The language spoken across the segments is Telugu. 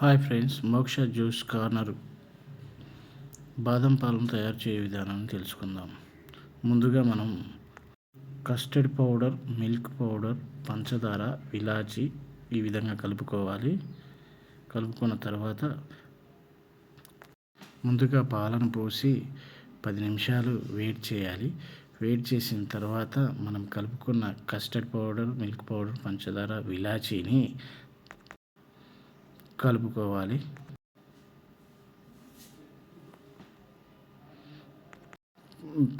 Hi friends Moksha juice corner. బాదం పాలను తయారు చేయ విధానాన్ని తెలుసుకుందాం. ముందుగా మనం కస్టర్డ్ పౌడర్ మిల్క్ పౌడర్ పంచదార ఇలాచి ఈ విధంగా కలుపుకోవాలి. కలుపుకున్న తర్వాత ముందుగా పాలను పోసి పది నిమిషాలు వెయిట్ చేయాలి. వెయిట్ చేసిన తర్వాత మనం కలుపుకున్న కస్టర్డ్ పౌడర్ మిల్క్ పౌడర్ పంచదార ఇలాచీని కలుపుకోవాలి.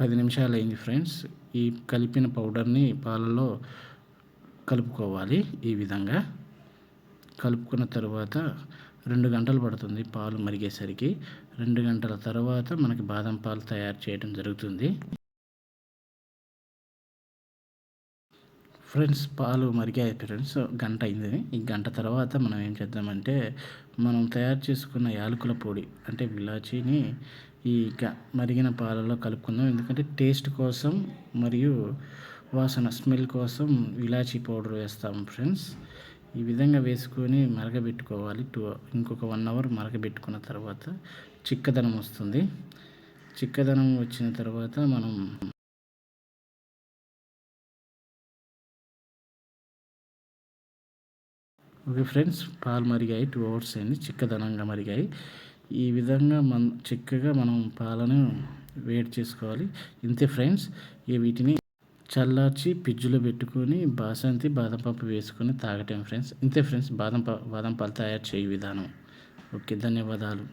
పది నిమిషాలు అయింది ఫ్రెండ్స్. ఈ కలిపిన పౌడర్ని పాలలో కలుపుకోవాలి ఈ విధంగా. కలుపుకున్న తర్వాత రెండు గంటలు పడుతుంది పాలు మరిగేసరికి. రెండు గంటల తర్వాత మనకి బాదం పాలు తయారు చేయడం జరుగుతుంది. ఫ్రెండ్స్ పాలు మరిగాయి ఫ్రెండ్స్ గంట అయింది ఈ గంట తర్వాత మనం ఏం చేద్దామంటే మనం తయారు చేసుకున్న యాలకుల పొడి అంటే విలాచీని ఈ మరిగిన పాలలో కలుపుకుందాం. ఎందుకంటే టేస్ట్ కోసం మరియు వాసన స్మెల్ కోసం ఇలాచీ పౌడర్ వేస్తాం ఫ్రెండ్స్. ఈ విధంగా వేసుకొని మరగబెట్టుకోవాలి. టూ ఇంకొక వన్ అవర్ మరగబెట్టుకున్న తర్వాత చిక్కదనం వస్తుంది. చిక్కదనం వచ్చిన తర్వాత మనం ఓకే ఫ్రెండ్స్ పాలు మరిగాయి టూ అవర్స్ అయింది చిక్కదనంగా మరిగాయి. ఈ విధంగా మన చిక్కగా మనం పాలను వేడి చేసుకోవాలి. ఇంతే ఫ్రెండ్స్ ఈ వీటిని చల్లార్చి పిజ్జులో పెట్టుకొని బాసంతి బాదం పప్పు వేసుకొని తాగటం ఫ్రెండ్స్. ఇంతే ఫ్రెండ్స్ బాదం బాదం పాలు తయారు చేయ విధానం. ఓకే ధన్యవాదాలు.